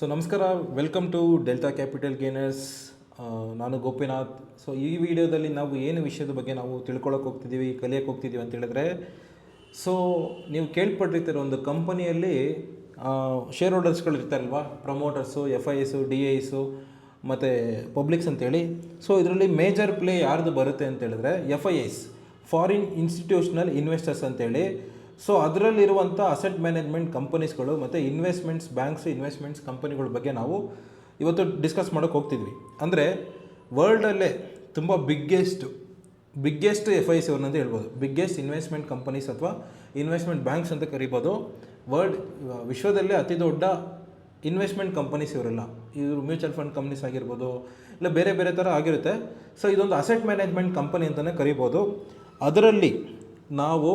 So ನಮಸ್ಕಾರ. Welcome to Delta Capital Gainers ನಾನು Gopinath. So ಈ ವಿಡಿಯೋದಲ್ಲಿ ನಾವು ಏನು ವಿಷಯದ ಬಗ್ಗೆ ನಾವು ತಿಳ್ಕೊಳಕ್ಕೆ ಹೋಗ್ತಿದ್ದೀವಿ ಕಲಿಯಕ್ಕೆ ಹೋಗ್ತಿದ್ದೀವಿ ಅಂತ ಹೇಳಿದ್ರೆ ಸೊ ನೀವು ಕೇಳ್ಪಟ್ಟಿರ್ತೀರ ಒಂದು ಕಂಪನಿಯಲ್ಲಿ ಶೇರ್ ಹೋಲ್ಡರ್ಸ್ಗಳು ಇರ್ತಾರಲ್ವಾ? Promoters F I S D Is ಮತ್ತು ಪಬ್ಲಿಕ್ಸ್ ಅಂತೇಳಿ. ಸೊ ಇದರಲ್ಲಿ ಮೇಜರ್ ಪ್ಲೇ ಯಾರ್ದು ಬರುತ್ತೆ ಅಂತ ಹೇಳಿದ್ರೆ F I S foreign institutional investors ಅಂತೇಳಿ. ಸೊ ಅದರಲ್ಲಿರುವಂಥ ಅಸೆಟ್ ಮ್ಯಾನೇಜ್ಮೆಂಟ್ ಕಂಪನೀಸ್ಗಳು ಮತ್ತು ಇನ್ವೆಸ್ಟ್ಮೆಂಟ್ಸ್ ಬ್ಯಾಂಕ್ಸ್ ಇನ್ವೆಸ್ಟ್ಮೆಂಟ್ಸ್ ಕಂಪನಿಗಳ ಬಗ್ಗೆ ನಾವು ಇವತ್ತು ಡಿಸ್ಕಸ್ ಮಾಡೋಕ್ಕೆ ಹೋಗ್ತಿದ್ವಿ. ಅಂದರೆ ವರ್ಲ್ಡಲ್ಲೇ ತುಂಬ biggest biggest F I C ಅಂತ ಹೇಳ್ಬೋದು. ಬಿಗ್ಗೆಸ್ಟ್ ಇನ್ವೆಸ್ಟ್ಮೆಂಟ್ ಕಂಪನೀಸ್ ಅಥವಾ ಇನ್ವೆಸ್ಟ್ಮೆಂಟ್ ಬ್ಯಾಂಕ್ಸ್ ಅಂತ ಕರಿಬೋದು. ವರ್ಲ್ಡ್ ವಿಶ್ವದಲ್ಲೇ ಅತಿ ದೊಡ್ಡ ಇನ್ವೆಸ್ಟ್ಮೆಂಟ್ ಕಂಪನೀಸ್ ಇವರೆಲ್ಲ. ಇವರು ಮ್ಯೂಚುವಲ್ ಫಂಡ್ ಕಂಪ್ನೀಸ್ ಆಗಿರ್ಬೋದು, ಇಲ್ಲ ಬೇರೆ ಬೇರೆ ಥರ ಆಗಿರುತ್ತೆ. ಸೊ ಇದೊಂದು ಅಸೆಟ್ ಮ್ಯಾನೇಜ್ಮೆಂಟ್ ಕಂಪನಿ ಅಂತಲೇ ಕರಿಬೋದು. ಅದರಲ್ಲಿ ನಾವು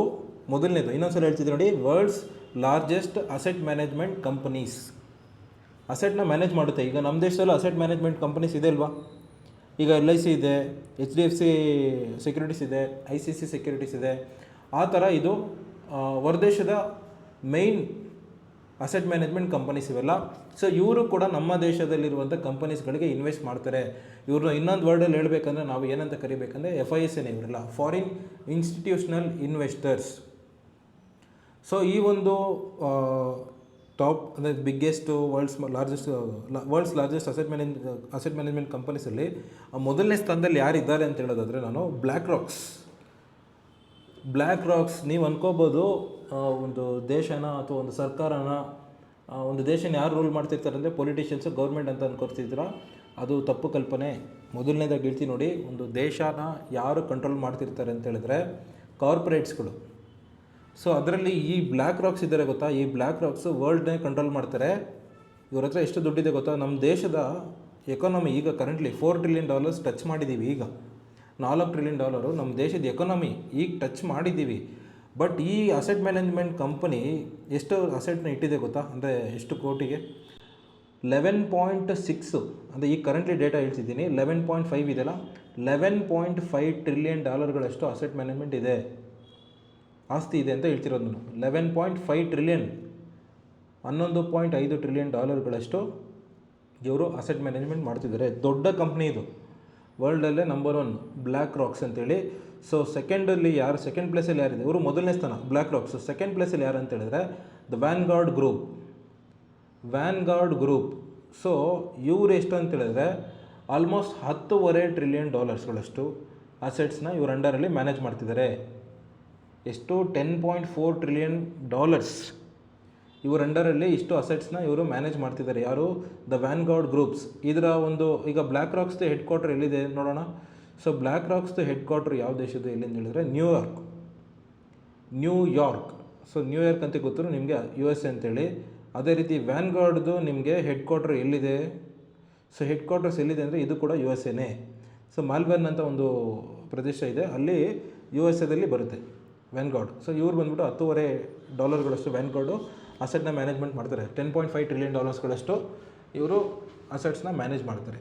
ಮೊದಲನೇದು, ಇನ್ನೊಂದ್ಸಲ ಹೇಳ್ತಿದ್ದೆ ನೋಡಿ world's largest asset management companies ಅಸೆಟ್ನ manage ಮಾಡುತ್ತೆ. ಈಗ ನಮ್ಮ ದೇಶದಲ್ಲೂ ಅಸೆಟ್ ಮ್ಯಾನೇಜ್ಮೆಂಟ್ ಕಂಪನೀಸ್ ಇದೆ ಅಲ್ವಾ? ಈಗ ಎಲ್ ಐ ಸಿ ಇದೆ H D F C securities ಇದೆ ಐ ಸಿ ಸಿ ಸೆಕ್ಯೂರಿಟೀಸ್ ಇದೆ. ಆ ಥರ ಇದು ಹೊರದೇಶದ ಮೈನ್ ಅಸೆಟ್ ಮ್ಯಾನೇಜ್ಮೆಂಟ್ ಕಂಪನೀಸ್ ಇವೆಲ್ಲ. ಸೊ ಇವರು ಕೂಡ ನಮ್ಮ ದೇಶದಲ್ಲಿರುವಂಥ ಕಂಪನೀಸ್ಗಳಿಗೆ ಇನ್ವೆಸ್ಟ್ ಮಾಡ್ತಾರೆ. ಇವ್ರನ್ನ ಇನ್ನೊಂದು ವರ್ಡಲ್ಲಿ ಹೇಳಬೇಕಂದ್ರೆ ನಾವು ಏನಂತ ಕರಿಬೇಕಂದ್ರೆ F I S N foreign institutional investors so ಈ ಒಂದು ಟಾಪ್ ಅಂದರೆ biggest world's largest world's largest asset manage asset management ಕಂಪನೀಸಲ್ಲಿ ಮೊದಲನೇ ಸ್ಥಾನದಲ್ಲಿ ಯಾರಿದ್ದಾರೆ ಅಂತ ಹೇಳೋದಾದರೆ ನಾನು ಬ್ಲ್ಯಾಕ್ ರಾಕ್ಸ್ ಬ್ಲ್ಯಾಕ್ ರಾಕ್ಸ್ ನೀವು ಅನ್ಕೋಬೋದು ಒಂದು ದೇಶನ ಅಥವಾ ಒಂದು ಸರ್ಕಾರನ ಒಂದು ದೇಶನ ಯಾರು ರೂಲ್ ಮಾಡ್ತಿರ್ತಾರೆ ಅಂದರೆ ಪೊಲಿಟಿಷಿಯನ್ಸು ಗೌರ್ಮೆಂಟ್ ಅಂತ ಅನ್ಕೊಳ್ತಿದ್ದೀರ ಅದು ತಪ್ಪು ಕಲ್ಪನೆ. ಮೊದಲನೇದಾಗಿ ಹೇಳ್ತೀನಿ ನೋಡಿ, ಒಂದು ದೇಶನ ಯಾರು ಕಂಟ್ರೋಲ್ ಮಾಡ್ತಿರ್ತಾರೆ ಅಂತ ಹೇಳಿದ್ರೆ ಕಾರ್ಪೊರೇಟ್ಸ್ಗಳು ಸೊ ಅದರಲ್ಲಿ ಈ ಬ್ಲ್ಯಾಕ್ ರಾಕ್ಸ್ ಇದ್ದಾರೆ ಗೊತ್ತಾ? ಈ ಬ್ಲ್ಯಾಕ್ ರಾಕ್ಸ್ ವರ್ಲ್ಡ್ನೇ ಕಂಟ್ರೋಲ್ ಮಾಡ್ತಾರೆ. ಇವ್ರ ಹತ್ರ ಎಷ್ಟು ದುಡ್ಡಿದೆ ಗೊತ್ತಾ? ನಮ್ಮ ದೇಶದ ಎಕಾನಮಿ ಈಗ currently four trillion dollars touch ಮಾಡಿದ್ದೀವಿ ಈಗ. ನಾಲ್ಕು ಟ್ರಿಲಿಯನ್ ಡಾಲರು ನಮ್ಮ ದೇಶದ ಎಕಾನಮಿ ಈಗ ಟಚ್ ಮಾಡಿದ್ದೀವಿ ಬಟ್ ಈ ಅಸೆಟ್ ಮ್ಯಾನೇಜ್ಮೆಂಟ್ ಕಂಪನಿ ಎಷ್ಟು ಅಸೆಟ್ನ ಇಟ್ಟಿದೆ ಗೊತ್ತಾ? ಅಂದರೆ ಎಷ್ಟು ಕೋಟಿಗೆ? ಲೆವೆನ್ ಪಾಯಿಂಟ್ ಸಿಕ್ಸು ಅಂದರೆ ಈಗ ಕರೆಂಟ್ಲಿ ಡೇಟಾ ಹೇಳ್ತಿದ್ದೀನಿ. ಲೆವೆನ್ ಪಾಯಿಂಟ್ ಫೈವ್ ಇದೆಯಲ್ಲ? ಲೆವೆನ್ ಪಾಯಿಂಟ್ ಫೈವ್ ಟ್ರಿಲಿಯನ್ ಡಾಲರ್ಗಳಷ್ಟು ಅಸೆಟ್ ಮ್ಯಾನೇಜ್ಮೆಂಟ್ ಇದೆ. ಆಸ್ತಿ ಇದೆ ಅಂತ ಹೇಳ್ತಿರೋದು ನಾನು. ಲೆವೆನ್ ಪಾಯಿಂಟ್ ಫೈವ್ ಟ್ರಿಲಿಯನ್ ಹನ್ನೊಂದು ಪಾಯಿಂಟ್ ಐದು ಟ್ರಿಲಿಯನ್ ಡಾಲರ್ಗಳಷ್ಟು ಇವರು ಅಸೆಟ್ ಮ್ಯಾನೇಜ್ಮೆಂಟ್ ಮಾಡ್ತಿದ್ದಾರೆ. ದೊಡ್ಡ ಕಂಪ್ನಿ ಇದು. ವರ್ಲ್ಡಲ್ಲೇ ನಂಬರ್ ಒನ್ ಬ್ಲ್ಯಾಕ್ ರಾಕ್ಸ್ ಅಂತೇಳಿ. ಸೊ ಸೆಕೆಂಡಲ್ಲಿ ಯಾರು ಸೆಕೆಂಡ್ ಪ್ಲೇಸಲ್ಲಿ ಯಾರಿದೆ? ಇವರು ಮೊದಲನೇ ಸ್ಥಾನ ಬ್ಲ್ಯಾಕ್ ರಾಕ್ಸ್ ಸೆಕೆಂಡ್ ಪ್ಲೇಸಲ್ಲಿ ಯಾರು ಅಂತ ಹೇಳಿದ್ರೆ the Vanguard group Vanguard group so ಇವ್ರು ಎಷ್ಟು ಅಂತ ಹೇಳಿದ್ರೆ ಆಲ್ಮೋಸ್ಟ್ ಹತ್ತುವರೆ ಟ್ರಿಲಿಯನ್ ಡಾಲರ್ಸ್ಗಳಷ್ಟು ಅಸೆಟ್ಸ್ನ ಇವ್ರ ಅಂಡರಲ್ಲಿ ಮ್ಯಾನೇಜ್ ಮಾಡ್ತಿದ್ದಾರೆ. ಎಷ್ಟು ten point four trillion dollars ಇವರ ಅಂಡರಲ್ಲಿ ಇಷ್ಟು ಅಸೆಟ್ಸ್ನ ಇವರು ಮ್ಯಾನೇಜ್ ಮಾಡ್ತಿದ್ದಾರೆ. ಯಾರು? ದ ವ್ಯಾನ್ ಗಾರ್ಡ್ ಗ್ರೂಪ್ಸ್ ಇದರ ಒಂದು, ಈಗ ಬ್ಲ್ಯಾಕ್ ರಾಕ್ಸ್ದು ಹೆಡ್ ಕ್ವಾರ್ಟರ್ ಎಲ್ಲಿದೆ ನೋಡೋಣ. ಸೊ ಬ್ಲ್ಯಾಕ್ ರಾಕ್ಸ್ದು ಹೆಡ್ ಕ್ವಾರ್ಟರ್ ಯಾವ ದೇಶದ್ದು ಎಲ್ಲಿ ಅಂತ ಹೇಳಿದ್ರೆ ನ್ಯೂಯಾರ್ಕ್ ನ್ಯೂಯಾರ್ಕ್ ಸೊ ನ್ಯೂಯಾರ್ಕ್ ಅಂತ ಗೊತ್ತಿರೋ ನಿಮಗೆ ಯು ಎಸ್ ಎ ಅಂತೇಳಿ ಅದೇ ರೀತಿ ವ್ಯಾನ್ ಗಾರ್ಡ್ದು ನಿಮಗೆ ಹೆಡ್ ಕ್ವಾರ್ಟರ್ ಎಲ್ಲಿದೆ? ಸೊ ಹೆಡ್ ಕ್ವಾರ್ಟರ್ಸ್ ಎಲ್ಲಿದೆ ಅಂದರೆ ಇದು ಕೂಡ ಯು ಎಸ್ ಎನೇ ಸೊ ಮಾಲ್ಬರ್ನ್ ಅಂತ ಒಂದು ಪ್ರದೇಶ ಇದೆ. ಅಲ್ಲಿ ಯು ಎಸ್ ಎದಲ್ಲಿ ಬರುತ್ತೆ. ವ್ಯಾನ್ಗಾರ್ಡ್ ಸೊ ಇವ್ರು ಬಂದ್ಬಿಟ್ಟು ಹತ್ತುವರೆ ಡಾಲರ್ಗಳಷ್ಟು ವ್ಯಾನ್ಗಾರ್ಡು ಅಸೆಟ್ನ ಮ್ಯಾನೇಜ್ಮೆಂಟ್ ಮಾಡ್ತಾರೆ. ಟೆನ್ ಪಾಯಿಂಟ್ ಫೈವ್ ಟ್ರಿಲಿಯನ್ ಡಾಲರ್ಸ್ಗಳಷ್ಟು ಇವರು ಅಸೆಟ್ಸ್ನ ಮ್ಯಾನೇಜ್ ಮಾಡ್ತಾರೆ.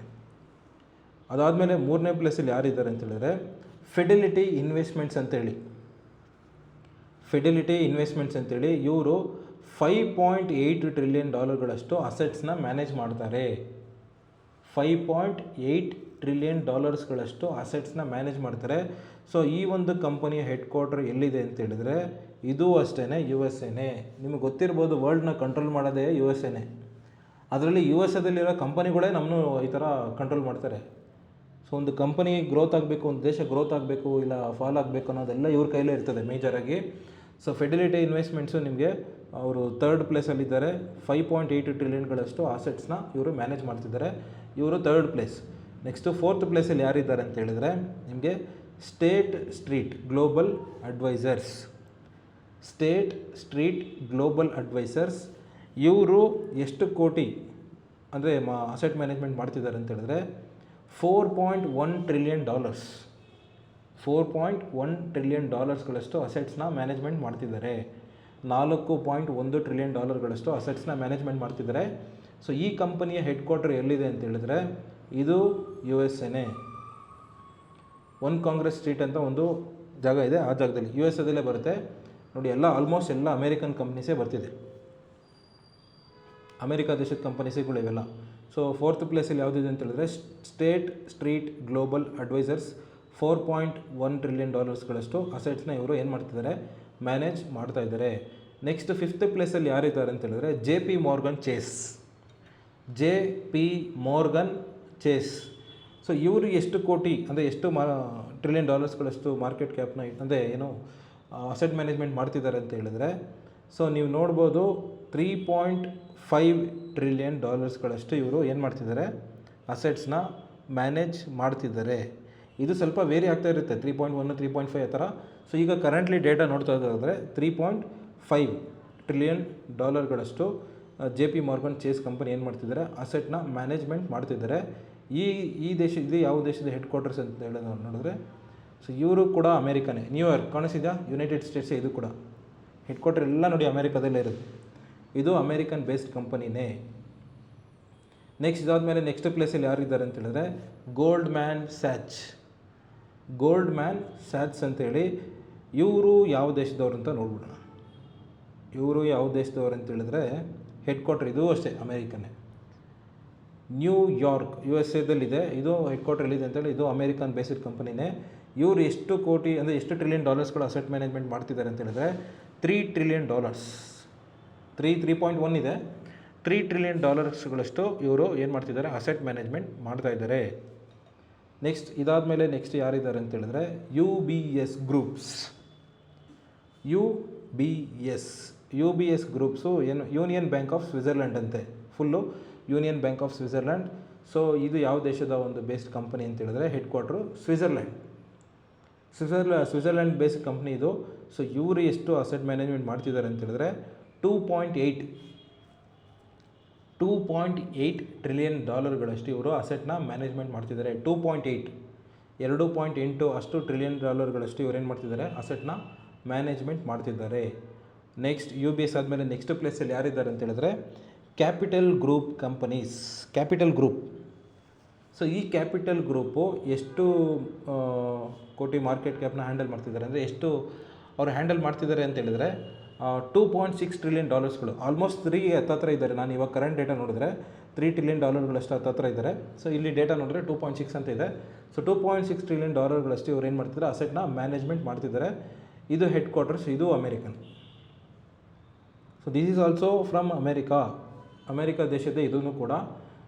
ಅದಾದಮೇಲೆ ಮೂರನೇ ಪ್ಲೇಸಲ್ಲಿ ಯಾರಿದ್ದಾರೆ ಅಂತ ಹೇಳಿದ್ರೆ ಫೆಡಿಲಿಟಿ ಇನ್ವೆಸ್ಟ್ಮೆಂಟ್ಸ್ ಅಂತೇಳಿ ಫೆಡಿಲಿಟಿ ಇನ್ವೆಸ್ಟ್ಮೆಂಟ್ಸ್ ಅಂತೇಳಿ ಇವರು ಫೈವ್ ಪಾಯಿಂಟ್ ಏಯ್ಟ್ ಟ್ರಿಲಿಯನ್ ಡಾಲರ್ಗಳಷ್ಟು ಅಸೆಟ್ಸ್ನ ಮ್ಯಾನೇಜ್ ಮಾಡ್ತಾರೆ. ಫೈವ್ ಪಾಯಿಂಟ್ ಏಯ್ಟ್ ಟ್ರಿಲಿಯನ್ ಡಾಲರ್ಸ್ಗಳಷ್ಟು ಅಸೆಟ್ಸ್ನ ಮ್ಯಾನೇಜ್ ಮಾಡ್ತಾರೆ. ಸೊ ಈ ಒಂದು ಕಂಪನಿಯ ಹೆಡ್ ಕ್ವಾರ್ಟರ್ ಎಲ್ಲಿದೆ ಅಂತ ಹೇಳಿದ್ರೆ, ಇದು ಅಷ್ಟೇ ಯು ಎಸ್ ಎನೇ ನಿಮಗೆ ಗೊತ್ತಿರ್ಬೋದು ವರ್ಲ್ಡ್ನ ಕಂಟ್ರೋಲ್ ಮಾಡೋದೇ ಯು ಎಸ್ ಎನೇ ಅದರಲ್ಲಿ ಯು ಎಸ್ ಎದಲ್ಲಿರೋ ಕಂಪನಿಗಳೇ ನಮ್ಮನ್ನು ಈ ಥರ ಕಂಟ್ರೋಲ್ ಮಾಡ್ತಾರೆ. ಸೊ ಒಂದು ಕಂಪನಿ ಗ್ರೋತ್ ಆಗಬೇಕು, ಒಂದು ದೇಶ ಗ್ರೋತ್ ಆಗಬೇಕು, ಇಲ್ಲ ಫಾಲ್ ಆಗಬೇಕು ಅನ್ನೋದೆಲ್ಲ ಇವ್ರ ಕೈಲೇ ಇರ್ತದೆ ಮೇಜರಾಗಿ ಸೊ ಫೆಡಿಲಿಟಿ ಇನ್ವೆಸ್ಟ್ಮೆಂಟ್ಸು ನಿಮಗೆ ಅವರು ತರ್ಡ್ ಪ್ಲೇಸಲ್ಲಿದ್ದಾರೆ ಫೈವ್ ಪಾಯಿಂಟ್ ಏಯ್ಟ್ ಟ್ರಿಲಿಯನ್ಗಳಷ್ಟು ಆಸೆಟ್ಸ್ನ ಇವರು ಮ್ಯಾನೇಜ್ ಮಾಡ್ತಿದ್ದಾರೆ. ಇವರು ತರ್ಡ್ ಪ್ಲೇಸ್ ನೆಕ್ಸ್ಟು ಫೋರ್ತ್ ಪ್ಲೇಸಲ್ಲಿ ಯಾರಿದ್ದಾರೆ ಅಂತ ಹೇಳಿದ್ರೆ, ನಿಮಗೆ State Street Global Advisors State Street Global Advisors ಇವರು ಎಷ್ಟು ಕೋಟಿ ಅಂದರೆ ಮಾ ಅಸೆಟ್ ಮ್ಯಾನೇಜ್ಮೆಂಟ್ ಮಾಡ್ತಿದ್ದಾರೆ ಅಂತ ಹೇಳಿದ್ರೆ four point one trillion dollars four point one trillion ಡಾಲರ್ಸ್ಗಳಷ್ಟು ಅಸೆಟ್ಸ್ನ ಮ್ಯಾನೇಜ್ಮೆಂಟ್ ಮಾಡ್ತಿದ್ದಾರೆ. ನಾಲ್ಕು ಪಾಯಿಂಟ್ ಒಂದು ಟ್ರಿಲಿಯನ್ ಡಾಲರ್ಗಳಷ್ಟು ಅಸೆಟ್ಸ್ನ ಮ್ಯಾನೇಜ್ಮೆಂಟ್ ಮಾಡ್ತಿದ್ದಾರೆ. ಸೊ ಈ ಕಂಪನಿಯ ಹೆಡ್ ಕ್ವಾರ್ಟರ್ ಎಲ್ಲಿದೆ ಅಂತ ಹೇಳಿದ್ರೆ ಇದು ಯು ಎಸ್ ಎನೇ ಒನ್ ಕಾಂಗ್ರೆಸ್ ಸ್ಟ್ರೀಟ್ ಅಂತ ಒಂದು ಜಾಗ ಇದೆ, ಆ ಜಾಗದಲ್ಲಿ. ಯು ಎಸ್ ಎದಲ್ಲೇ ಬರುತ್ತೆ. ನೋಡಿ, ಎಲ್ಲ ಆಲ್ಮೋಸ್ಟ್ ಎಲ್ಲ ಅಮೇರಿಕನ್ ಕಂಪ್ನೀಸೇ ಬರ್ತಿದೆ. ಅಮೇರಿಕಾ ದೇಶದ ಕಂಪನೀಸ್ಗಳು ಇವೆಲ್ಲ. ಸೊ ಫೋರ್ತ್ ಪ್ಲೇಸಲ್ಲಿ ಯಾವುದಿದೆ ಅಂತ ಹೇಳಿದ್ರೆ State Street Global Advisors four point one trillion ಡಾಲರ್ಸ್ಗಳಷ್ಟು ಅಸೆಟ್ಸ್ನ ಇವರು ಏನು ಮಾಡ್ತಿದ್ದಾರೆ? ಮ್ಯಾನೇಜ್ ಮಾಡ್ತಾ ಇದ್ದಾರೆ. ನೆಕ್ಸ್ಟ್ ಫಿಫ್ತ್ ಪ್ಲೇಸಲ್ಲಿ ಯಾರಿದ್ದಾರೆ ಅಂತ ಹೇಳಿದ್ರೆ J P Morgan Chase J P Morgan Chase so ಇವರು ಎಷ್ಟು ಕೋಟಿ, ಅಂದರೆ ಎಷ್ಟು ಮಾ ಟ್ರಿಲಿಯನ್ ಡಾಲರ್ಸ್ಗಳಷ್ಟು ಮಾರ್ಕೆಟ್ ಕ್ಯಾಪ್ನ ಅಂದರೆ ಏನು ಅಸೆಟ್ ಮ್ಯಾನೇಜ್ಮೆಂಟ್ ಮಾಡ್ತಿದ್ದಾರೆ ಅಂತ ಹೇಳಿದ್ರೆ ಸೊ ನೀವು ನೋಡ್ಬೋದು ತ್ರೀ ಪಾಯಿಂಟ್ ಫೈವ್ ಟ್ರಿಲಿಯನ್ ಡಾಲರ್ಸ್ಗಳಷ್ಟು ಇವರು ಏನು ಮಾಡ್ತಿದ್ದಾರೆ ಅಸೆಟ್ಸ್ನ ಮ್ಯಾನೇಜ್ ಮಾಡ್ತಿದ್ದಾರೆ. ಇದು ಸ್ವಲ್ಪ ವೇರಿ ಆಗ್ತಾ ಇರುತ್ತೆ three point one three point five ಆ ಥರ. ಸೊ ಈಗ ಕರೆಂಟ್ಲಿ ಡೇಟಾ ನೋಡ್ತಾ ಇದ್ದಾದ್ರೆ three point five trillion ಡಾಲರ್ಗಳಷ್ಟು J P Morgan Chase company ಏನು ಮಾಡ್ತಿದ್ದಾರೆ ಅಸೆಟ್ನ ಮ್ಯಾನೇಜ್ಮೆಂಟ್ ಮಾಡ್ತಿದ್ದಾರೆ. ಈ ಈ ದೇಶ, ಇದು ಯಾವ ದೇಶದ ಹೆಡ್ ಕ್ವಾರ್ಟರ್ಸ್ ಅಂತ ಹೇಳೋದು ನೋಡಿದ್ರೆ ಸೊ ಇವರು ಕೂಡ ಅಮೇರಿಕನೇ. ನ್ಯೂಯಾರ್ಕ್ ಕಾಣಿಸಿದ ಯುನೈಟೆಡ್ ಸ್ಟೇಟ್ಸೇ ಇದು ಕೂಡ. ಹೆಡ್ ಕ್ವಾರ್ಟರ್ ಎಲ್ಲ ನೋಡಿ ಅಮೇರಿಕಾದಲ್ಲೇ ಇರುತ್ತೆ. ಇದು ಅಮೇರಿಕನ್ ಬೇಸ್ಡ್ ಕಂಪನಿನೇ ನೆಕ್ಸ್ಟ್ ಇದಾದಮೇಲೆ ನೆಕ್ಸ್ಟ್ ಪ್ಲೇಸಲ್ಲಿ ಯಾರಿದ್ದಾರೆ ಅಂತ ಹೇಳಿದ್ರೆ Goldman Sachs Goldman Sachs ಅಂತೇಳಿ ಇವರು ಯಾವ ದೇಶದವ್ರು ಅಂತ ನೋಡ್ಬಿಡೋಣ. ಇವರು ಯಾವ ದೇಶದವ್ರು ಅಂತ ಹೇಳಿದ್ರೆ ಹೆಡ್ ಕ್ವಾರ್ಟರ್ ಇದು ಅಷ್ಟೇ ಅಮೇರಿಕನ್ನೇ ನ್ಯೂ ಯಾರ್ಕ್ ಯು ಎಸ್ ಎದಲ್ಲಿದೆ ಇದು ಹೆಡ್ ಕ್ವಾರ್ಟರ್ ಎಲ್ಲಿದೆ ಅಂತೇಳಿ, ಇದು ಅಮೇರಿಕನ್ ಬೇಸಿಡ್ ಕಂಪನಿನೇ ಇವರು ಎಷ್ಟು ಕೋಟಿ, ಅಂದರೆ ಎಷ್ಟು ಟ್ರಿಲಿಯನ್ ಡಾಲರ್ಸ್ಗಳು ಅಸೆಟ್ ಮ್ಯಾನೇಜ್ಮೆಂಟ್ ಮಾಡ್ತಿದ್ದಾರೆ ಅಂತ ಹೇಳಿದ್ರೆ three trillion dollars three three point one ಇದೆ. ತ್ರೀ ಟ್ರಿಲಿಯನ್ ಡಾಲರ್ಸ್ಗಳಷ್ಟು ಇವರು ಏನು ಮಾಡ್ತಿದ್ದಾರೆ? ಅಸೆಟ್ ಮ್ಯಾನೇಜ್ಮೆಂಟ್ ಮಾಡ್ತಾ ಇದ್ದಾರೆ. ನೆಕ್ಸ್ಟ್ ಇದಾದ ಮೇಲೆ ನೆಕ್ಸ್ಟ್ ಯಾರಿದ್ದಾರೆ ಅಂತ ಹೇಳಿದ್ರೆ U B S groups U B S U B S groups ಏನು ಯೂನಿಯನ್ ಬ್ಯಾಂಕ್ ಆಫ್ ಸ್ವಿಟ್ಜರ್ಲ್ಯಾಂಡ್ ಅಂತೆ full Union Bank of Switzerland so ಇದು ಯಾವ ದೇಶದ ಒಂದು ಬೇಸ್ಡ್ ಕಂಪನಿ ಅಂತ ಹೇಳಿದ್ರೆ headquarter Switzerland Switzerland Switzerland based company ಇದು. ಸೊ ಇವರು ಎಷ್ಟು ಅಸೆಟ್ ಮ್ಯಾನೇಜ್ಮೆಂಟ್ ಮಾಡ್ತಿದ್ದಾರೆ ಅಂತ ಹೇಳಿದ್ರೆ two point eight two point eight trillion ಡಾಲರ್ಗಳಷ್ಟು ಇವರು ಅಸೆಟ್ನ ಮ್ಯಾನೇಜ್ಮೆಂಟ್ ಮಾಡ್ತಿದ್ದಾರೆ. ಟೂ ಪಾಯಿಂಟ್ ಏಯ್ಟ್ ಎರಡು ಪಾಯಿಂಟ್ ಎಂಟು ಅಷ್ಟು ಟ್ರಿಲಿಯನ್ ಡಾಲರ್ಗಳಷ್ಟು ಇವರು ಏನು ಮಾಡ್ತಿದ್ದಾರೆ? ಅಸೆಟ್ನ ಮ್ಯಾನೇಜ್ಮೆಂಟ್ ಮಾಡ್ತಿದ್ದಾರೆ. ನೆಕ್ಸ್ಟ್ ಯು ಬಿ ಎಸ್ ಆದಮೇಲೆ ನೆಕ್ಸ್ಟ್ ಪ್ಲೇಸಲ್ಲಿ ಯಾರಿದ್ದಾರೆ ಅಂತ ಹೇಳಿದ್ರೆ Capital Group companies, Capital Group. So ಈ ಕ್ಯಾಪಿಟಲ್ ಗ್ರೂಪು ಎಷ್ಟು ಕೋಟಿ ಮಾರ್ಕೆಟ್ ಕ್ಯಾಪ್ನ ಹ್ಯಾಂಡಲ್ ಮಾಡ್ತಿದ್ದಾರೆ ಅಂದರೆ ಎಷ್ಟು ಅವರು ಹ್ಯಾಂಡಲ್ ಮಾಡ್ತಿದ್ದಾರೆ ಅಂತ ಹೇಳಿದ್ರೆ ಟೂ ಪಾಯಿಂಟ್ ಸಿಕ್ಸ್ ಟ್ರಿಲಿಯನ್ ಡಾಲರ್ಸ್ಗಳು. ಆಲ್ಮೋಸ್ಟ್ ತ್ರೀ ಹತ್ತತ್ರ ಇದ್ದಾರೆ. ನಾನು ಇವಾಗ ಕರೆಂಟ್ ಡೇಟಾ ನೋಡಿದ್ರೆ ತ್ರೀ ಟ್ರಿಲಿಯನ್ ಡಾಲರ್ಗಳಷ್ಟು ಹತ್ತತ್ರ ಇದ್ದಾರೆ. ಸೊ ಇಲ್ಲಿ ಡೇಟಾ ನೋಡಿದ್ರೆ ಟೂ ಪಾಯಿಂಟ್ ಸಿಕ್ಸ್ ಅಂತ ಇದೆ. So two point six trillion ಡಾಲರ್ಗಳಷ್ಟು ಇವ್ರು ಏನು ಮಾಡ್ತಿದ್ದಾರೆ, ಅಸೆಟ್ನ ಮ್ಯಾನೇಜ್ಮೆಂಟ್ ಮಾಡ್ತಿದ್ದಾರೆ. ಇದು ಹೆಡ್ ಕ್ವಾರ್ಟರ್ಸ್, ಇದು American. So this is also from America America ದೇಶದ ಇದೂ ಕೂಡ.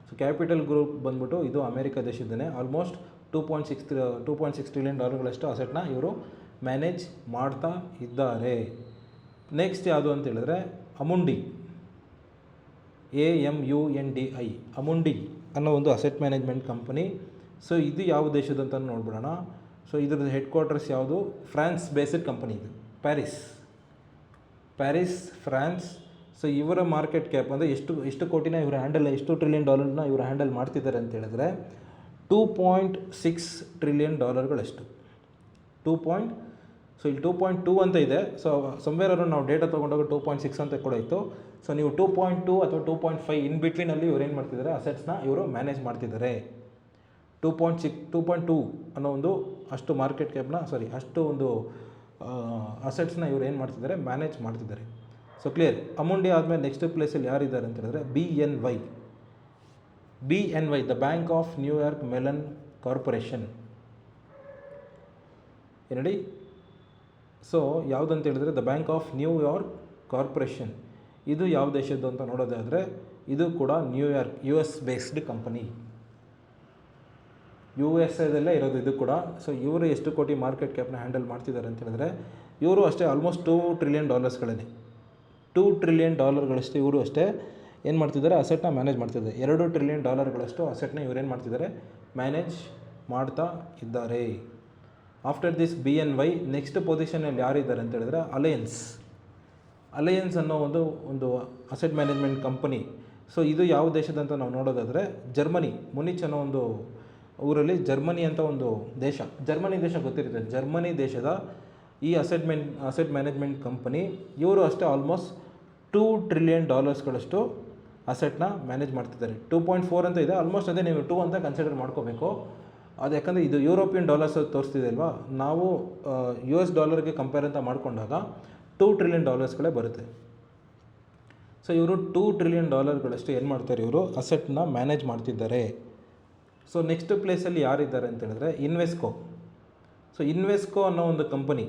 ಸೊ ಕ್ಯಾಪಿಟಲ್ ಗ್ರೂಪ್ ಬಂದ್ಬಿಟ್ಟು ಇದು America ದೇಶದೇ almost two point six two point six trillion ಡಾಲರ್ಗಳಷ್ಟು ಅಸೆಟ್ನ ಇವರು ಮ್ಯಾನೇಜ್ ಮಾಡ್ತಾ ಇದ್ದಾರೆ. ನೆಕ್ಸ್ಟ್ ಯಾವುದು ಅಂತ ಹೇಳಿದ್ರೆ Amundi A M U N D I Amundi ಅನ್ನೋ ಒಂದು ಅಸೆಟ್ ಮ್ಯಾನೇಜ್ಮೆಂಟ್ ಕಂಪನಿ ಸೊ ಇದು ಯಾವ ದೇಶದಂತ ನೋಡ್ಬಿಡೋಣ. ಸೊ ಇದ್ರದ್ದು ಹೆಡ್ ಕ್ವಾರ್ಟರ್ಸ್ ಯಾವುದು? ಫ್ರಾನ್ಸ್ ಬೇಸ್ಡ್ ಕಂಪನಿ ಇದು. ಪ್ಯಾರಿಸ್ ಪ್ಯಾರಿಸ್ ಫ್ರಾನ್ಸ್ ಸೊ ಇವರ ಮಾರ್ಕೆಟ್ ಕ್ಯಾಪ್ ಅಂದರೆ ಎಷ್ಟು ಎಷ್ಟು ಕೋಟಿನ ಇವರು ಹ್ಯಾಂಡಲ್ ಎಷ್ಟು ಟ್ರಿಲಿಯನ್ ಡಾಲರ್ನ ಇವರು ಹ್ಯಾಂಡಲ್ ಮಾಡ್ತಿದ್ದಾರೆ ಅಂತ ಹೇಳಿದ್ರೆ ಟೂ ಪಾಯಿಂಟ್ ಸಿಕ್ಸ್ ಟ್ರಿಲಿಯನ್ ಡಾಲರ್ಗಳಷ್ಟು ಟೂ ಪಾಯಿಂಟ್ ಸೊ ಇಲ್ಲಿ ಟೂ ಪಾಯಿಂಟ್ ಟೂ ಅಂತ ಇದೆ. ಸೊ ಸಂವೇರ್ ಅವರು ನಾವು ಡೇಟಾ ತೊಗೊಂಡಾಗ ಟೂ ಪಾಯಿಂಟ್ ಸಿಕ್ಸ್ ಅಂತ ಕೂಡ ಇತ್ತು. ಸೊ ನೀವು ಟೂ ಪಾಯಿಂಟ್ ಟೂ ಅಥವಾ ಟೂ ಪಾಯಿಂಟ್ ಫೈವ್ ಇನ್ ಬಿಟ್ವೀನಲ್ಲಿ ಇವ್ರು ಏನು ಮಾಡ್ತಿದ್ದಾರೆ? ಅಸೆಟ್ಸ್ನ ಇವರು ಮ್ಯಾನೇಜ್ ಮಾಡ್ತಿದ್ದಾರೆ. Two point six two point two ಅನ್ನೋ ಒಂದು ಅಷ್ಟು ಮಾರ್ಕೆಟ್ ಕ್ಯಾಪ್ನ ಸಾರಿ ಅಷ್ಟು ಒಂದು ಅಸೆಟ್ಸ್ನ ಇವ್ರು ಏನು ಮಾಡ್ತಿದ್ದಾರೆ? ಮ್ಯಾನೇಜ್ ಮಾಡ್ತಿದ್ದಾರೆ. ಸೊ ಕ್ಲಿಯರ್ ಅಮೌಂಡಿ ಆದಮೇಲೆ ನೆಕ್ಸ್ಟ್ ಪ್ಲೇಸಲ್ಲಿ ಯಾರಿದ್ದಾರೆ ಅಂತ ಹೇಳಿದ್ರೆ B N Y B N Y the bank of New York Mellon corporation ಏನಡಿ so ಯಾವುದಂತ ಹೇಳಿದ್ರೆ the bank of New York corporation ಇದು ಯಾವ ದೇಶದ್ದು ಅಂತ ನೋಡೋದಾದರೆ ಇದು ಕೂಡ New York U S based company U S ಎದಲ್ಲೇ ಇರೋದು ಇದು ಕೂಡ. ಸೊ ಇವರು ಎಷ್ಟು ಕೋಟಿ ಮಾರ್ಕೆಟ್ ಕ್ಯಾಪ್ನ ಹ್ಯಾಂಡಲ್ ಮಾಡ್ತಿದ್ದಾರೆ ಅಂತ ಹೇಳಿದ್ರೆ ಇವರು ಅಷ್ಟೇ ಆಲ್ಮೋಸ್ಟ್ ಟೂ ಟ್ರಿಲಿಯನ್ ಡಾಲರ್ಸ್ಗಳೇ ಟೂ ಟ್ರಿಲಿಯನ್ ಡಾಲರ್ಗಳಷ್ಟು ಇವರು ಅಷ್ಟೇ ಏನು ಮಾಡ್ತಿದ್ದಾರೆ ಅಸೆಟ್ನ ಮ್ಯಾನೇಜ್ ಮಾಡ್ತಿದ್ದಾರೆ. ಎರಡು ಟ್ರಿಲಿಯನ್ ಡಾಲರ್ಗಳಷ್ಟು ಅಸೆಟ್ನ ಇವರೇನು ಮಾಡ್ತಿದ್ದಾರೆ ಮ್ಯಾನೇಜ್ ಮಾಡ್ತಾ ಇದ್ದಾರೆ. After this B N Y next ಪೊಸಿಷನಲ್ಲಿ ಯಾರಿದ್ದಾರೆ ಅಂತ ಹೇಳಿದ್ರೆ ಅಲಯನ್ಸ್ ಅಲಯನ್ಸ್ ಅನ್ನೋ ಒಂದು ಒಂದು ಅಸೆಟ್ ಮ್ಯಾನೇಜ್ಮೆಂಟ್ ಕಂಪನಿ ಸೊ ಇದು ಯಾವ ದೇಶದಂತ ನಾವು ನೋಡೋದಾದರೆ ಜರ್ಮನಿ ಮುನಿಚ್ ಅನ್ನೋ ಒಂದು ಊರಲ್ಲಿ ಜರ್ಮನಿ ಅಂತ ಒಂದು ದೇಶ. ಜರ್ಮನಿ ದೇಶ ಗೊತ್ತಿರುತ್ತೆ. ಜರ್ಮನಿ ದೇಶದ ಈ asset man asset management company ಇವರು ಅಷ್ಟೇ ಆಲ್ಮೋಸ್ಟ್ ಟೂ ಟ್ರಿಲಿಯನ್ ಡಾಲರ್ಸ್ಗಳಷ್ಟು ಅಸೆಟ್ನ ಮ್ಯಾನೇಜ್ ಮಾಡ್ತಿದ್ದಾರೆ. ಟೂ ಪಾಯಿಂಟ್ ಫೋರ್ ಅಂತ ಇದೆ. ಆಲ್ಮೋಸ್ಟ್ ಅದೇ ನೀವು ಟೂ ಅಂತ ಕನ್ಸಿಡರ್ ಮಾಡ್ಕೋಬೇಕು. ಅದು ಯಾಕಂದರೆ ಇದು ಯುರೋಪಿಯನ್ ಡಾಲರ್ಸ್ ತೋರಿಸ್ತಿದೆ ಅಲ್ವಾ? ನಾವು ಯು ಎಸ್ ಡಾಲರ್ಗೆ ಕಂಪೇರ್ ಅಂತ ಮಾಡಿಕೊಂಡಾಗ ಟೂ ಟ್ರಿಲಿಯನ್ ಡಾಲರ್ಸ್ಗಳೇ ಬರುತ್ತೆ. ಸೊ ಇವರು ಟೂ ಟ್ರಿಲಿಯನ್ ಡಾಲರ್ಗಳಷ್ಟು ಏನು ಮಾಡ್ತಾರೆ ಇವರು? ಅಸೆಟ್ನ ಮ್ಯಾನೇಜ್ ಮಾಡ್ತಿದ್ದಾರೆ. ಸೊ ನೆಕ್ಸ್ಟ್ ಪ್ಲೇಸಲ್ಲಿ ಯಾರಿದ್ದಾರೆ ಅಂತ ಹೇಳಿದ್ರೆ ಇನ್ವೆಸ್ಕೋ ಸೊ ಇನ್ವೆಸ್ಕೋ ಅನ್ನೋ ಒಂದು ಕಂಪನಿ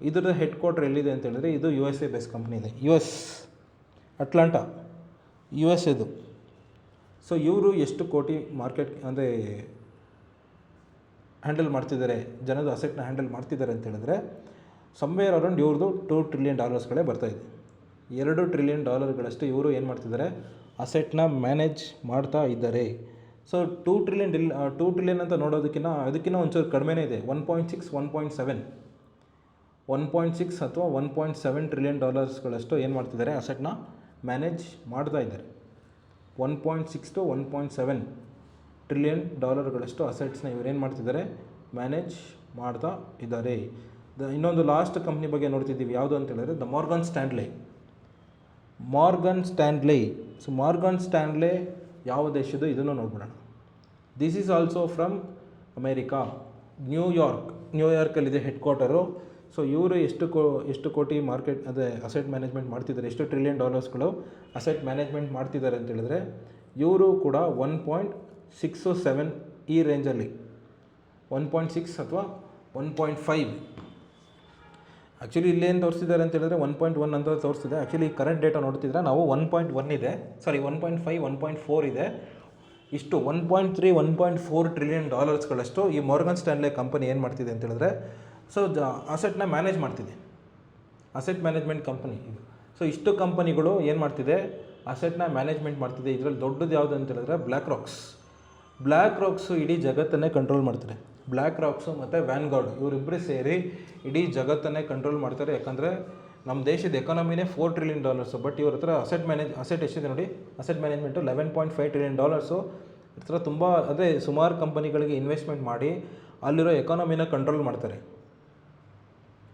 ಇದರ ಹೆಡ್ ಕ್ವಾರ್ಟರ್ ಎಲ್ಲಿದೆ ಅಂತ ಹೇಳಿದ್ರೆ ಇದು U S A base company ಇದೆ. U S Atlanta U S ಎದು ಸೊ ಇವರು ಎಷ್ಟು ಕೋಟಿ ಮಾರ್ಕೆಟ್ ಅಂದರೆ ಹ್ಯಾಂಡಲ್ ಮಾಡ್ತಿದ್ದಾರೆ ಜನದ ಅಸೆಟ್ನ ಹ್ಯಾಂಡಲ್ ಮಾಡ್ತಿದ್ದಾರೆ ಅಂತ ಹೇಳಿದ್ರೆ ಸಮ್ವೇರ್ ಅರೌಂಡ್ ಇವ್ರದ್ದು ಟೂ ಟ್ರಿಲಿಯನ್ ಡಾಲರ್ಸ್ಗಳೇ ಇದೆ. ಎರಡು ಟ್ರಿಲಿಯನ್ ಡಾಲರ್ಗಳಷ್ಟು ಇವರು ಏನು ಮಾಡ್ತಿದ್ದಾರೆ ಅಸೆಟ್ನ ಮ್ಯಾನೇಜ್ ಮಾಡ್ತಾ ಇದ್ದಾರೆ. ಸೊ ಟೂ ಟ್ರಿಲಿಯನ್ ಡಿಲ್ ಟೂ ಟ್ರಿಲಿಯನ್ ಅಂತ ನೋಡೋದಕ್ಕಿಂತ ಅದಕ್ಕಿಂತ ಒಂಚೂರು ಕಡಿಮೆನೇ ಇದೆ. One point six one point seven one point six ಅಥವಾ ಒನ್ ಪಾಯಿಂಟ್ ಸೆವೆನ್ ಟ್ರಿಲಿಯನ್ ಡಾಲರ್ಸ್ಗಳಷ್ಟು ಏನು ಮಾಡ್ತಿದ್ದಾರೆ ಅಸೆಟ್ನ ಮ್ಯಾನೇಜ್ ಮಾಡ್ತಾ ಇದ್ದಾರೆ. One point six to one point seven trillion ಡಾಲರ್ಗಳಷ್ಟು ಅಸೆಟ್ಸ್ನ ಇವ್ರು ಏನು ಮಾಡ್ತಿದ್ದಾರೆ? ಮ್ಯಾನೇಜ್ ಮಾಡ್ತಾ ಇದ್ದಾರೆ. ದ ಇನ್ನೊಂದು ಲಾಸ್ಟ್ ಕಂಪ್ನಿ ಬಗ್ಗೆ ನೋಡ್ತಿದ್ದೀವಿ. ಯಾವುದು ಅಂತ ಹೇಳಿದ್ರೆ the Morgan Stanley Morgan Stanley so Morgan Stanley ಯಾವ ದೇಶದ್ದು? ಇದನ್ನು ನೋಡ್ಬಿಡೋಣ. This is also from America New York ನ್ಯೂಯಾರ್ಕಲ್ಲಿದೆ headquarter so ಇವರು ಎಷ್ಟು ಕೋ, ಎಷ್ಟು ಕೋಟಿ ಮಾರ್ಕೆಟ್ ಅದೇ ಅಸೆಟ್ ಮ್ಯಾನೇಜ್ಮೆಂಟ್ ಮಾಡ್ತಿದ್ದಾರೆ, ಎಷ್ಟು ಟ್ರಿಲಿಯನ್ ಡಾಲರ್ಸ್ಗಳು ಅಸೆಟ್ ಮ್ಯಾನೇಜ್ಮೆಂಟ್ ಮಾಡ್ತಿದ್ದಾರೆ ಅಂತ ಹೇಳಿದ್ರೆ, ಇವರು ಕೂಡ ಒನ್ ಪಾಯಿಂಟ್ ಸಿಕ್ಸು ಸೆವೆನ್ ಈ ರೇಂಜಲ್ಲಿ ಒನ್ ಪಾಯಿಂಟ್ ಸಿಕ್ಸ್ ಅಥವಾ ಒನ್ ಪಾಯಿಂಟ್ ಫೈವ್ ಆ್ಯಕ್ಚುಲಿ ಇಲ್ಲೇನು ತೋರಿಸಿದ್ದಾರೆ ಅಂತ ಹೇಳಿದ್ರೆ ಒನ್ ಪಾಯಿಂಟ್ ಒನ್ ಅಂತ ತೋರಿಸಿದೆ. ಆ್ಯಕ್ಚುಲಿ ಕರೆಂಟ್ ಡೇಟಾ ನೋಡ್ತಿದ್ರೆ ನಾವು ಒನ್ ಪಾಯಿಂಟ್ ಒನ್ ಇದೆ. Sorry one point five one point four ಇದೆ. ಇಷ್ಟು one point three one point four trillion ಡಾಲರ್ಸ್ಗಳಷ್ಟು ಈ ಮಾರ್ಗನ್ ಸ್ಟ್ಯಾನ್ಲೆ ಕಂಪನಿ ಏನು ಮಾಡ್ತಿದೆ ಅಂತ ಹೇಳಿದ್ರೆ ಸೊ ಜ ಅಸೆಟ್ನ ಮ್ಯಾನೇಜ್ ಮಾಡ್ತಿದೆ. ಅಸೆಟ್ ಮ್ಯಾನೇಜ್ಮೆಂಟ್ ಕಂಪನಿ ಇದು ಸೊ ಇಷ್ಟು ಕಂಪನಿಗಳು ಏನು ಮಾಡ್ತಿದೆ? ಅಸೆಟ್ನ ಮ್ಯಾನೇಜ್ಮೆಂಟ್ ಮಾಡ್ತಿದೆ. ಇದರಲ್ಲಿ ದೊಡ್ಡದು ಯಾವುದು ಅಂತ ಹೇಳಿದ್ರೆ ಬ್ಲ್ಯಾಕ್ ರಾಕ್ಸ್ ಬ್ಲ್ಯಾಕ್ ರಾಕ್ಸು ಇಡೀ ಜಗತ್ತನ್ನೇ ಕಂಟ್ರೋಲ್ ಮಾಡ್ತಾರೆ ಬ್ಲ್ಯಾಕ್ ರಾಕ್ಸು ಮತ್ತು ವ್ಯಾನ್ಗಾರ್ಡ್ ಇವರಿಬ್ಬರು ಸೇರಿ ಇಡೀ ಜಗತ್ತನ್ನೇ ಕಂಟ್ರೋಲ್ ಮಾಡ್ತಾರೆ. ಯಾಕಂದರೆ ನಮ್ಮ ದೇಶದ ಎಕಾನಮಿನೇ ಫೋರ್ ಟ್ರಿಲಿಯನ್ ಡಾಲರ್ಸು ಬಟ್ ಇವ್ರ ಹತ್ರ ಅಸೆಟ್ ಮ್ಯಾನೇಜ್ ಅಸೆಟ್ ಎಷ್ಟಿದೆ ನೋಡಿ? Asset management eleven point five trillion dollars ಹತ್ರ ತುಂಬ, ಅದೇ ಸುಮಾರು ಕಂಪನಿಗಳಿಗೆ ಇನ್ವೆಸ್ಟ್ಮೆಂಟ್ ಮಾಡಿ ಅಲ್ಲಿರೋ ಎಕಾನಮಿನ ಕಂಟ್ರೋಲ್ ಮಾಡ್ತಾರೆ.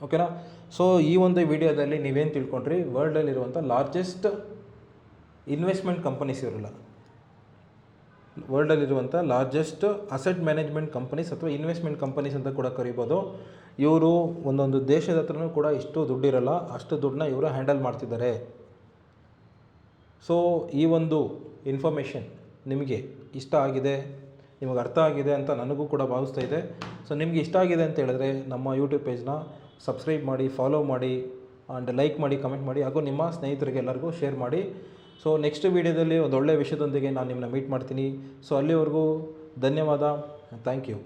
ಓಕೆನಾ? ಸೊ ಈ ಒಂದು ವಿಡಿಯೋದಲ್ಲಿ ನೀವೇನು ತಿಳ್ಕೊಂಡ್ರಿ? ವರ್ಲ್ಡಲ್ಲಿರುವಂಥ ಲಾರ್ಜೆಸ್ಟ್ ಇನ್ವೆಸ್ಟ್ಮೆಂಟ್ ಕಂಪನೀಸ್ ಇರಲ್ಲ ವರ್ಲ್ಡಲ್ಲಿರುವಂಥ ಲಾರ್ಜೆಸ್ಟ್ ಅಸೆಟ್ ಮ್ಯಾನೇಜ್ಮೆಂಟ್ ಕಂಪನೀಸ್ ಅಥವಾ ಇನ್ವೆಸ್ಟ್ಮೆಂಟ್ ಕಂಪನೀಸ್ ಅಂತ ಕೂಡ ಕರಿಬೋದು. ಇವರು ಒಂದೊಂದು ದೇಶದ ಹತ್ರನೂ ಕೂಡ ಇಷ್ಟು ದುಡ್ಡಿರಲ್ಲ, ಅಷ್ಟು ದುಡ್ಡನ್ನ ಇವರು ಹ್ಯಾಂಡಲ್ ಮಾಡ್ತಿದ್ದಾರೆ. ಸೊ ಈ ಒಂದು ಇನ್ಫಾರ್ಮೇಷನ್ ನಿಮಗೆ ಇಷ್ಟ ಆಗಿದೆ, ನಿಮಗೆ ಅರ್ಥ ಆಗಿದೆ ಅಂತ ನನಗೂ ಕೂಡ ಭಾವಿಸ್ತಾ ಇದೆ. ಸೊ ನಿಮಗೆ ಇಷ್ಟ ಆಗಿದೆ ಅಂತ ಹೇಳಿದ್ರೆ ನಮ್ಮ ಯೂಟ್ಯೂಬ್ ಪೇಜ್ನ ಸಬ್ಸ್ಕ್ರೈಬ್ ಮಾಡಿ ಫಾಲೋ ಮಾಡಿ ಆ್ಯಂಡ್ ಲೈಕ್ ಮಾಡಿ ಕಮೆಂಟ್ ಮಾಡಿ, ಹಾಗೂ ನಿಮ್ಮ ಸ್ನೇಹಿತರಿಗೆ ಎಲ್ಲರಿಗೂ ಶೇರ್ ಮಾಡಿ. ಸೊ ನೆಕ್ಸ್ಟ್ ವೀಡಿಯೋದಲ್ಲಿ ಒಂದು ಒಳ್ಳೆಯ ವಿಷಯದೊಂದಿಗೆ ನಾನು ನಿಮ್ಮನ್ನ ಮೀಟ್ ಮಾಡ್ತೀನಿ. ಸೊ ಅಲ್ಲಿವರೆಗೂ ಧನ್ಯವಾದ. Thank you